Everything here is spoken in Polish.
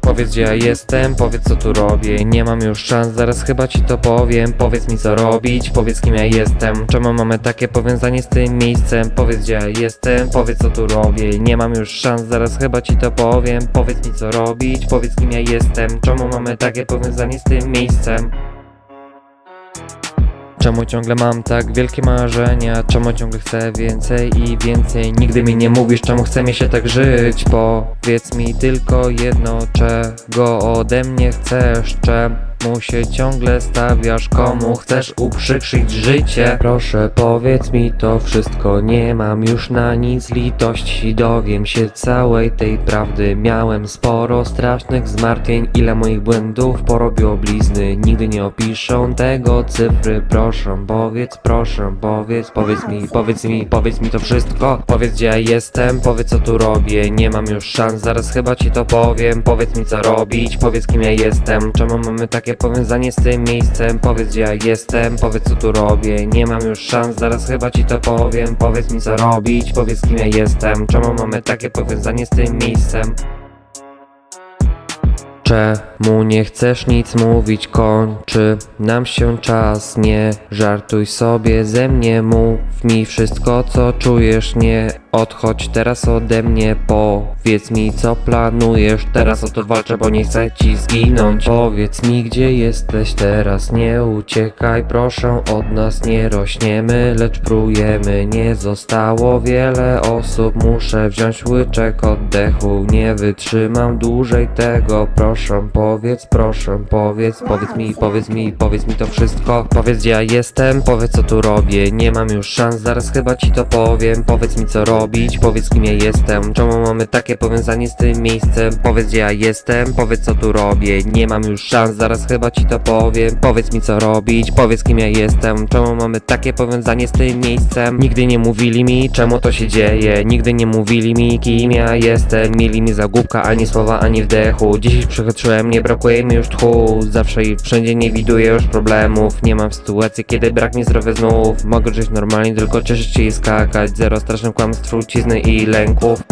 Powiedz gdzie ja jestem, powiedz co tu robię. Nie mam już szans, zaraz chyba ci to powiem. Powiedz mi co robić, powiedz kim ja jestem. Czemu mamy takie powiązanie z tym miejscem? Powiedz gdzie ja jestem, powiedz co tu robię. Nie mam już szans, zaraz chyba ci to powiem. Powiedz mi co robić, powiedz kim ja jestem. Czemu mamy takie powiązanie z tym miejscem Czemu ciągle mam tak wielkie marzenia? Czemu ciągle chcę więcej i więcej? Nigdy mi nie mówisz, czemu chce mi się tak żyć? Powiedz mi tylko jedno, czego ode mnie chcesz? Czemu się ciągle stawiasz? Komu chcesz uprzykrzyć życie? Proszę powiedz mi to wszystko, nie mam już na nic litości. Dowiem się całej tej prawdy. Miałem sporo strasznych zmartwień Ile moich błędów porobiło blizny. Nigdy nie opiszą tego cyfry. Proszę powiedz, proszę powiedz Powiedz mi, powiedz mi, powiedz mi to wszystko. Powiedz gdzie ja jestem, powiedz co tu robię. Nie mam już szans, zaraz chyba ci to powiem. Powiedz mi co robić, powiedz kim ja jestem. Czemu mamy takie powiązanie z tym miejscem Powiedz gdzie ja jestem, powiedz co tu robię. Nie mam już szans, zaraz chyba ci to powiem. Powiedz mi co robić, powiedz kim ja jestem. Czemu mamy takie powiązanie z tym miejscem Czemu nie chcesz nic mówić, kończy nam się czas? Nie żartuj sobie ze mnie, mów mi wszystko co czujesz. Nie odchodź teraz ode mnie, powiedz mi co planujesz. Teraz o to walczę, bo nie chcę ci zginąć. Powiedz mi gdzie jesteś teraz, nie uciekaj proszę od nas Nie rośniemy, lecz prujemy, nie zostało wiele osób Muszę wziąć łyczek oddechu, nie wytrzymam dłużej tego Proszę powiedz, proszę powiedz, powiedz mi, powiedz mi, powiedz mi to wszystko. Powiedz gdzie ja jestem, powiedz co tu robię. Nie mam już szans, zaraz chyba ci to powiem. Powiedz mi co robić, powiedz kim ja jestem. Czemu mamy takie powiązanie z tym miejscem? Powiedz gdzie ja jestem, powiedz co tu robię. Nie mam już szans, zaraz chyba ci to powiem. Powiedz mi co robić, powiedz kim ja jestem. Czemu mamy takie powiązanie z tym miejscem? Nigdy nie mówili mi czemu to się dzieje. Nigdy nie mówili mi kim ja jestem. Mieli mi za głupka, ani słowa, ani wdechu Dziś przekroczyłem, nie brakuje mi już tchu. Zawsze i wszędzie nie widuję już problemów. Nie mam sytuacji, kiedy brak mi zdrowia znów. Mogę żyć normalnie, tylko cieszyć się i skakać. Zero strasznych kłamstw, trucizny i lęków